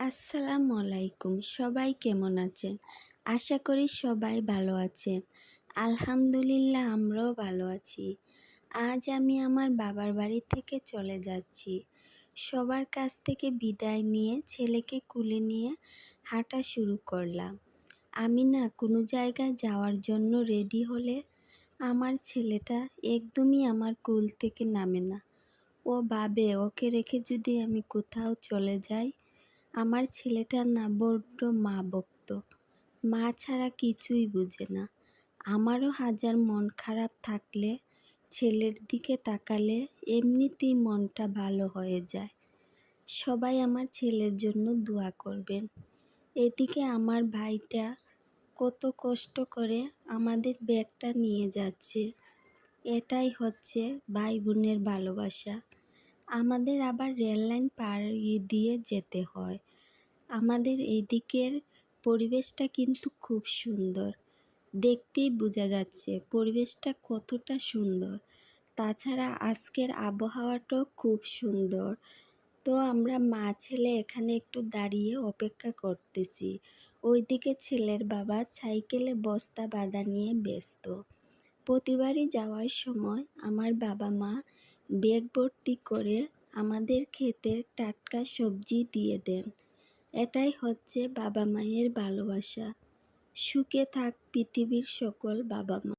আসসালামু আলাইকুম, সবাই কেমন আছেন? আশা করি সবাই ভালো আছেন। আলহামদুলিল্লাহ, আমরাও ভালো আছি। আজ আমি আমার বাবার বাড়ি থেকে চলে যাচ্ছি। সবার কাছ থেকে বিদায় নিয়ে ছেলেকে কুলে নিয়ে হাঁটা শুরু করলাম। আমি না কোনো জায়গায় যাওয়ার জন্য রেডি হলে আমার ছেলেটা একদমই আমার কুল থেকে নামে না। ও ভাবে, ওকে রেখে যদি আমি কোথাও চলে যাই আমার ছেলেটা না বড্ড মা ভক্ত মা ছাড়া কিছুই বুঝে না। আমারও হাজার মন খারাপ থাকলে, ছেলের দিকে তাকালে এমনিতেই মনটা ভালো হয়ে যায়। সবাই আমার ছেলের জন্য দোয়া করবেন। এদিকে আমার ভাইটা কত কষ্ট করে আমাদের ব্যাগটা নিয়ে যাচ্ছে। এটাই হচ্ছে ভাই বোনের ভালোবাসা। আমাদের আবার রেললাইন পার দিয়ে যেতে হয়। আমাদের এদিকের পরিবেশটা কিন্তু খুব সুন্দর। দেখতেই বোঝা যাচ্ছে পরিবেশটা কতটা সুন্দর। তাছাড়া আজকের আবহাওয়াটাও খুব সুন্দর। তো আমরা মা ছেলে এখানে একটু দাঁড়িয়ে অপেক্ষা করতেছি। ওইদিকে ছেলের বাবা সাইকেলে বস্তা বাঁধা নিয়ে ব্যস্ত। প্রতিবারই যাওয়ার সময় আমার বাবা মা ব্যাগ ভর্তি করে আমাদের ক্ষেতের টাটকা সবজি দিয়ে দেন। এটাই হচ্ছে বাবা মায়ের ভালোবাসা। সুখে থাক পৃথিবীর সকল বাবা মা।